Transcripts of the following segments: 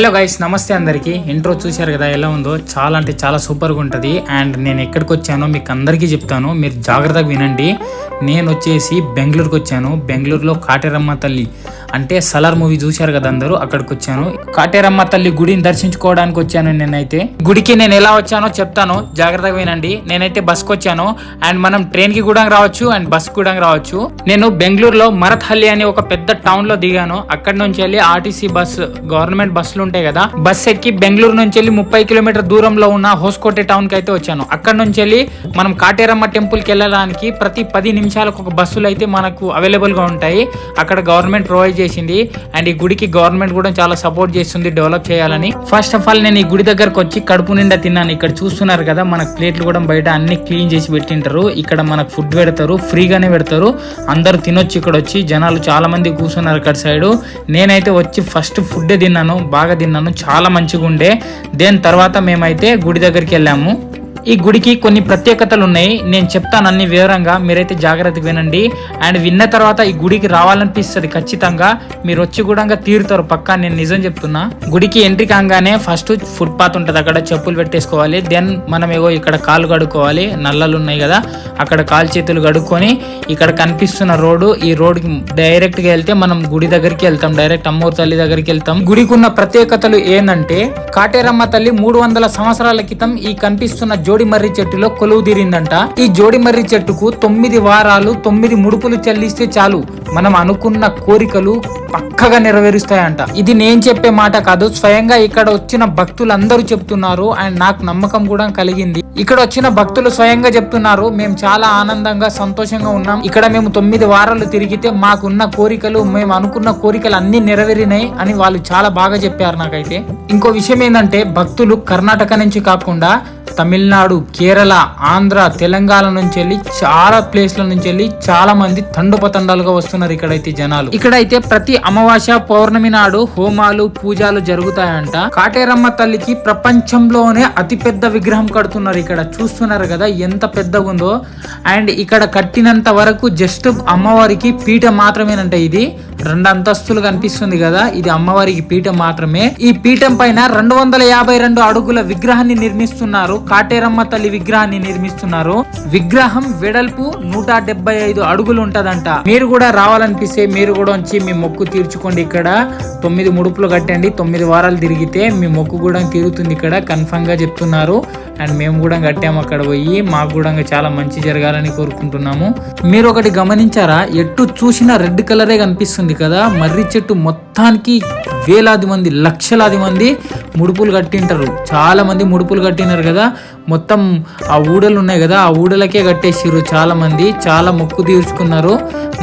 Hello guys నమస్తే అందరికీ. Intro చూశారు కదా ఎలా ఉందో? చాలా అంటే చాలా సూపర్గా ఉంటుంది. అండ్ నేను ఎక్కడికి వచ్చానో మీకు అందరికీ చెప్తాను. మీరు జాగ్రత్తగా వినండి. నేను వచ్చేసి బెంగళూరుకి వచ్చాను. బెంగళూరులో కాటేరమ్మ తల్లి అంటే సలార్ మూవీ చూశారు కదా అందరూ అక్కడికి వచ్చాను కాటేరమ్మ తల్లి గుడిని దర్శించుకోవడానికి వచ్చాను నేనైతే. గుడికి నేను ఎలా వచ్చానో చెప్తాను జాగ్రత్తగా వినండి. నేనైతే బస్కి వచ్చాను అండ్ మనం ట్రైన్కి కూడా రావచ్చు అండ్ బస్ కూడా రావచ్చు. నేను బెంగళూరులో మరత్హల్లి అని ఒక పెద్ద టౌన్లో దిగాను. అక్కడ నుంచి వెళ్ళి ఆర్టీసీ బస్ గవర్నమెంట్ బస్సులు ఉంటాయి కదా బస్ ఎక్కి బెంగళూరు నుంచి వెళ్ళి ముప్పై కిలోమీటర్ దూరంలో ఉన్న హోస్కోటే టౌన్కి అయితే వచ్చాను. అక్కడ నుంచి వెళ్ళి మనం కాటేరమ్మ టెంపుల్కి వెళ్ళడానికి ప్రతి పది నిమిషాలకు ఒక బస్సులు అయితే మనకు అవైలబుల్గా ఉంటాయి. అక్కడ గవర్నమెంట్ ప్రొవైడ్ చేసింది. అండ్ ఈ గుడికి గవర్నమెంట్ కూడా చాలా సపోర్ట్ చేస్తుంది డెవలప్ చేయాలని. ఫస్ట్ ఆఫ్ ఆల్ నేను ఈ గుడి దగ్గరకు వచ్చి కడుపు నిండా తిన్నాను. ఇక్కడ చూస్తున్నారు కదా మనకు ప్లేట్లు కూడా బయట అన్ని క్లీన్ చేసి పెట్టింటారు. ఇక్కడ మనకు ఫుడ్ పెడతారు ఫ్రీగానే పెడతారు. అందరూ తినొచ్చు ఇక్కడ వచ్చి. జనాలు చాలా మంది కూర్చున్నారు ఇక్కడ సైడ్. నేనైతే వచ్చి ఫస్ట్ ఫుడ్ తిన్నాను బాగా తిన్నాను. చాలా మంచిగా ఉండే దేని తర్వాత మేమైతే గుడి దగ్గరికి వెళ్ళాము. ఈ గుడికి కొన్ని ప్రత్యేకతలు ఉన్నాయి నేను చెప్తాను అన్ని వివరంగా మీరైతే జాగ్రత్తగా వినండి. అండ్ విన్న తర్వాత ఈ గుడికి రావాలనిపిస్తుంది ఖచ్చితంగా. మీరు వచ్చి కూడా తీరుతారు. పక్కా నేను నిజం చెప్తున్నా. గుడికి ఎంట్రీ కాగానే ఫస్ట్ ఫుట్పాత్ ఉంటుంది. అక్కడ చెప్పులు పెట్టేసుకోవాలి. దెన్ మనం ఏవో ఇక్కడ కాలు కడుక్కోవాలి. నల్లలు ఉన్నాయి కదా. అక్కడ కాలు చేతులు కడుక్కొని ఇక్కడ కనిపిస్తున్న రోడ్డు ఈ రోడ్డుకి డైరెక్ట్గా వెళ్తే మనం గుడి దగ్గరికి వెళ్తాం. డైరెక్ట్ అమ్మూరు తల్లి దగ్గరికి వెళ్తాం. గుడికి ఉన్న ప్రత్యేకతలు ఏంటంటే కాటేరమ్మ తల్లి మూడు వందల సంవత్సరాల క్రితం ఈ కనిపిస్తున్న జోడిమర్రి చెట్టులో కొలువు తీరిందంట. ఈ జోడిమర్రి చెట్టుకు తొమ్మిది వారాలు తొమ్మిది ముడుపులు చెల్లిస్తే చాలు. మనం అనుకున్న కోరికలు పక్కగా నెరవేరుస్తాయంట. ఇది నేను చెప్పే మాట కాదు స్వయంగా ఇక్కడ వచ్చిన భక్తులందరూ చెప్తున్నారు అండ్ నాకు నమ్మకం కూడా కలిగింది. ఇక్కడ వచ్చిన భక్తులు స్వయంగా చెప్తున్నారు మేము చాలా ఆనందంగా సంతోషంగా ఉన్నాం. ఇక్కడ మేము తొమ్మిది వారాలు తిరిగితే మాకున్న కోరికలు మేము అనుకున్న కోరికలు అన్ని నెరవేరినాయి అని వాళ్ళు చాలా బాగా చెప్పారు నాకైతే. ఇంకో విషయం ఏంటంటే భక్తులు కర్ణాటక నుంచి కాకుండా తమిళనాడు కేరళ ఆంధ్ర తెలంగాణ నుంచి వెళ్ళి చాలా ప్లేస్ల నుంచి వెళ్ళి చాలా మంది తండుపతండాలుగా వస్తున్నారు ఇక్కడైతే జనాలు. ఇక్కడైతే ప్రతి అమావాస్య పౌర్ణమి నాడు హోమాలు పూజలు జరుగుతాయంట. కాటేరమ్మ తల్లికి ప్రపంచంలోనే అతి పెద్ద విగ్రహం కడుతున్నారు ఇక్కడ. చూస్తున్నారు కదా ఎంత పెద్దగా ఉందో అండ్ ఇక్కడ కట్టినంత వరకు జస్ట్ అమ్మవారికి పీఠ మాత్రమేనంట ఇది. రెండు అంతస్తులు కనిపిస్తుంది కదా ఇది అమ్మవారికి పీఠం మాత్రమే. ఈ పీఠం పైన రెండు వందల యాభై రెండు అడుగుల విగ్రహాన్ని నిర్మిస్తున్నారు. కాటేరమ్మ తల్లి విగ్రహాన్ని నిర్మిస్తున్నారు. విగ్రహం వెడల్పు నూట డెబ్బై ఐదు అడుగులు ఉంటదంట. మీరు కూడా రావాలనిపిస్తే మీరు కూడా వచ్చి మీ మొక్కు తీర్చుకోండి ఇక్కడ. తొమ్మిది ముడుపులు కట్టండి తొమ్మిది వారాలు తిరిగితే మీ మొక్కు కూడా తీరుతుంది ఇక్కడ కన్ఫర్మ్గా చెప్తున్నారు. అండ్ మేము కూడా కట్టాము అక్కడ పోయి మాకు కూడా చాలా మంచి జరగాలని కోరుకుంటున్నాము. మీరు ఒకటి గమనించారా? ఎటు చూసినా రెడ్ కలరే కనిపిస్తుంది కదా? మర్రి చెట్టు మొత్తానికి వేలాది మంది లక్షలాది మంది ముడుపులు కట్టింటారు. చాలా మంది ముడుపులు కట్టినారు కదా? మొత్తం ఆ ఊడలు ఉన్నాయి కదా ఆ ఊడలకే కట్టేసిర్రు చాలా మంది చాలా మొక్కు తీర్చుకున్నారు.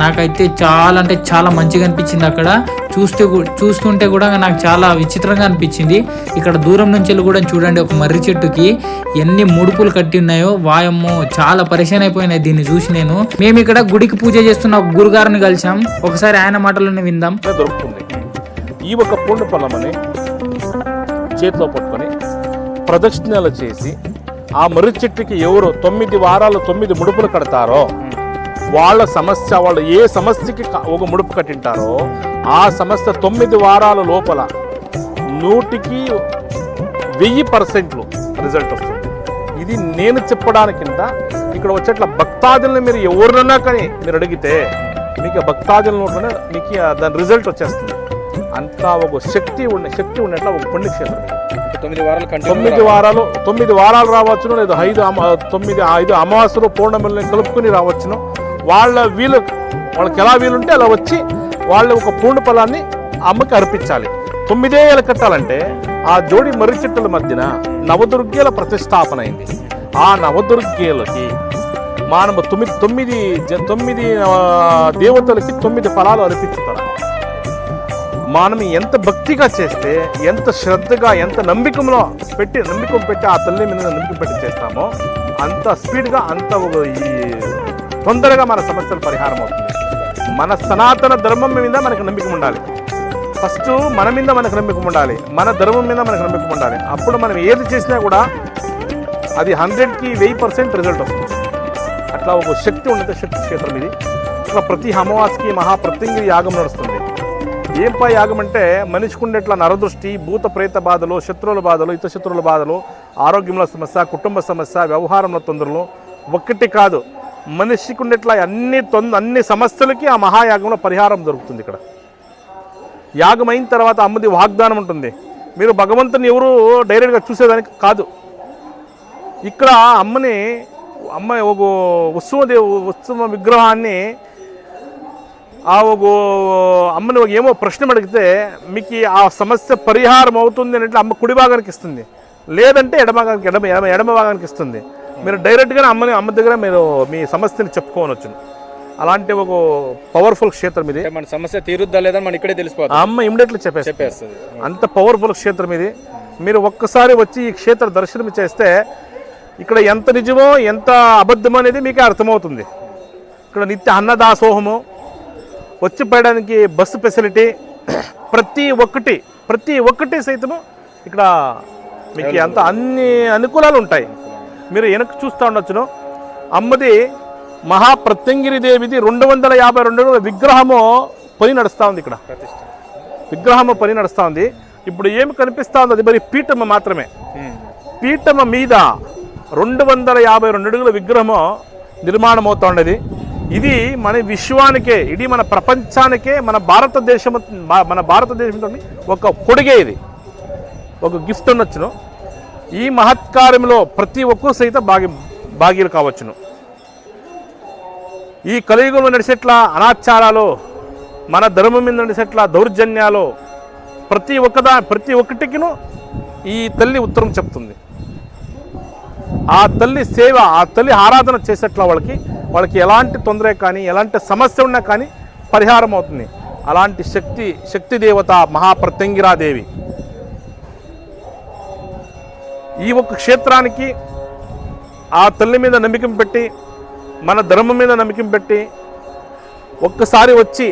నాకైతే చాలా అంటే చాలా మంచిగా అనిపించింది అక్కడ. చూస్తే చూస్తుంటే కూడా నాకు చాలా విచిత్రంగా అనిపించింది. ఇక్కడ దూరం నుంచి వెళ్ళి కూడా చూడండి ఒక మర్రి చెట్టుకి ఎన్ని ముడుపులు కట్టి ఉన్నాయో. వాయమ్మో చాలా పరిశాన్ అయిపోయినాయి దీన్ని చూసి నేను. మేము ఇక్కడ గుడికి పూజ చేస్తున్న ఒక గురుగారిని కలిసాం ఒకసారి ఆయన మాటలను విందాం. దొరుకుతుంది. ఈ ఒక పూర్ణ పొలమని చేతిలో పట్టుకొని ప్రదక్షిణలు చేసి ఆ మర్రి చెట్టుకి ఎవరు తొమ్మిది వారాలు తొమ్మిది ముడుపులు కడతారో వాళ్ళ సమస్య వాళ్ళు ఏ సమస్యకి ఒక ముడుపు కట్టింటారో ఆ సమస్య తొమ్మిది వారాల లోపల నూటికి వెయ్యి పర్సెంట్లు రిజల్ట్ వస్తుంది. ఇది నేను చెప్పడానికింత ఇక్కడ వచ్చేట్ల భక్తాదులను మీరు ఎవరినన్నా కానీ మీరు అడిగితే మీకు ఆ భక్తాదుల నోట్లోనే మీకు దాని రిజల్ట్ వచ్చేస్తుంది. అంతా ఒక శక్తి ఉండే శక్తి ఉండేట్ల ఒక పుణ్యక్షేత్రం. తొమ్మిది వారాలు తొమ్మిది వారాలు తొమ్మిది వారాలు రావచ్చును లేదా ఐదు తొమ్మిది ఐదు అమావాస్యలు పౌర్ణమిని కలుపుకుని రావచ్చును వాళ్ళ వీలు వాళ్ళకి ఎలా వీలుంటే అలా వచ్చి వాళ్ళ ఒక పూర్ణ ఫలాన్ని అమ్మకి అర్పించాలి. తొమ్మిదే ఏళ్ళు కట్టాలంటే ఆ జోడి మర్రి చెట్టుల మధ్యన నవదుర్గేల ప్రతిష్టాపన అయింది. ఆ నవదుర్గేలకి మానవ తొమ్మిది తొమ్మిది జ- తొమ్మిది దేవతలకి తొమ్మిది ఫలాలు అర్పించుతారు. మనం ఎంత భక్తిగా చేస్తే ఎంత శ్రద్ధగా ఎంత నమ్మకంలో పెట్టి నమ్మకం పెట్టి ఆ తల్లి మీద నమ్మకం పెట్టి చేస్తామో అంత స్పీడ్గా అంత ఒక ఈ తొందరగా మన సమస్యలు పరిహారం అవుతుంది. మన సనాతన ధర్మం మీద మనకు నమ్మకం ఉండాలి. ఫస్ట్ మన మీద మనకు నమ్మకం ఉండాలి. మన ధర్మం మీద మనకు నమ్మకం ఉండాలి. అప్పుడు మనం ఏది చేసినా కూడా అది హండ్రెడ్కి వెయ్యి పర్సెంట్ రిజల్ట్ వస్తుంది. అట్లా ఒక శక్తి ఉన్నది శక్తి క్షేత్రం ఇది. ఇట్లా ప్రతి అమావాస్యకి మహాప్రత్యంగి యాగం నడుస్తుంది. ఏం యాగం అంటే మనిషికి ఉండేట్ల నరదృష్టి భూత ప్రేత బాధలు శత్రువుల బాధలు ఇతర శత్రువుల బాధలు ఆరోగ్యంలో సమస్య కుటుంబ సమస్య వ్యవహారంలో తొందరలు. ఒక్కటి కాదు మనిషికి ఉండేట్ల అన్ని తొంద అన్ని సమస్యలకి ఆ మహాయాగంలో పరిహారం దొరుకుతుంది ఇక్కడ. యాగం అయిన తర్వాత అమ్మది వాగ్దానం ఉంటుంది. మీరు భగవంతుని ఎవరు డైరెక్ట్గా చూసేదానికి కాదు. ఇక్కడ అమ్మని అమ్మ ఒక ఉత్సవదేవు ఉత్సవ విగ్రహాన్ని ఆ ఒక అమ్మని ఒక ఏమో ప్రశ్న అడిగితే మీకు ఆ సమస్య పరిహారం అవుతుంది అంటే అమ్మ కుడి భాగానికి ఇస్తుంది. లేదంటే ఎడమ భాగానికి ఎడమ ఎడమ ఎడమ భాగానికి ఇస్తుంది. మీరు డైరెక్ట్గానే అమ్మని అమ్మ దగ్గర మీరు మీ సమస్యని చెప్పుకోవచ్చు అలాంటి ఒక పవర్ఫుల్ క్షేత్రం ఇది. మన సమస్య తీరుద్దా లేదని మన ఇక్కడే తెలిసిపోతుంది అమ్మ ఇమ్మీడియట్లీ చెప్పేసి చెప్పేస్తుంది. అంత పవర్ఫుల్ క్షేత్రం ఇది. మీరు ఒక్కసారి వచ్చి ఈ క్షేత్ర దర్శనం చేస్తే ఇక్కడ ఎంత నిజమో ఎంత అబద్ధమో అనేది మీకే అర్థమవుతుంది. ఇక్కడ నిత్య అన్నదాసోహము వచ్చి పోయడానికి బస్సు ఫెసిలిటీ ప్రతి ఒక్కటి ప్రతి ఒక్కటి సైతము ఇక్కడ మీకు అంత అన్ని అనుకూలాలు ఉంటాయి. మీరు వెనక్కి చూస్తూ ఉండొచ్చును. అమ్మది మహాప్రత్యంగిరి దేవిది రెండు వందల యాభై రెండు అడుగుల విగ్రహము పని నడుస్తూ ఉంది ఇక్కడ. విగ్రహము పని నడుస్తూ ఉంది. ఇప్పుడు ఏమి కనిపిస్తూ ఉంది? అది మరి పీఠమ మాత్రమే. పీఠమ మీద రెండు వందల యాభై రెండు అడుగుల విగ్రహము నిర్మాణం అవుతా ఉండేది ఇది మన విశ్వానికే ఇది మన ప్రపంచానికే మన భారతదేశం మన భారతదేశంతో ఒక కొడుగే ఇది. ఒక గిఫ్ట్ ఉండొచ్చును. ఈ మహత్కార్యంలో ప్రతి ఒక్కరు సైతం భాగి భాగీలు కావచ్చును. ఈ కలియుగంలో నడిచేట్ల అనాచారాలు మన ధర్మం మీద నడిచేట్ల దౌర్జన్యాలు ప్రతి ఒక్కదా ప్రతి ఒక్కటికిను ఈ తల్లి ఉత్తరం చెప్తుంది. ఆ తల్లి సేవ ఆ తల్లి ఆరాధన చేసేట్ల వాళ్ళకి వాళ్ళకి ఎలాంటి తొందర కానీ ఎలాంటి సమస్య ఉన్నా కానీ పరిహారం అవుతుంది. అలాంటి శక్తి శక్తి దేవత మహాప్రత్యంగిరాదేవి. ఈ ఒక్క క్షేత్రానికి ఆ తల్లి మీద నమ్మకం పెట్టి మన ధర్మం మీద నమ్మకం పెట్టి ఒక్కసారి వచ్చి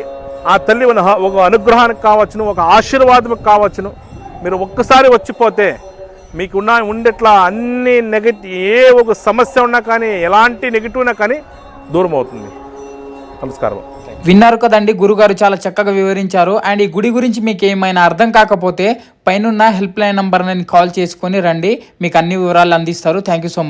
ఆ తల్లి ఒక అనుగ్రహానికి కావచ్చును ఒక ఆశీర్వాదం కావచ్చును. మీరు ఒక్కసారి వచ్చిపోతే మీకున్న ఉండేట్లా అన్ని నెగటివ్ ఏ ఒక సమస్య ఉన్నా కానీ ఎలాంటి నెగిటివ్ ఉన్నా కానీ దూరం అవుతుంది నమస్కారం. విన్నారు కదండి గురుగారు చాలా చక్కగా వివరించారు. అండ్ ఈ గుడి గురించి మీకు ఏమైనా అర్థం కాకపోతే పైన హెల్ప్ లైన్ నంబర్ కాల్ చేసుకొని రండి. మీకు అన్ని వివరాలు అందిస్తారు. Thank you so much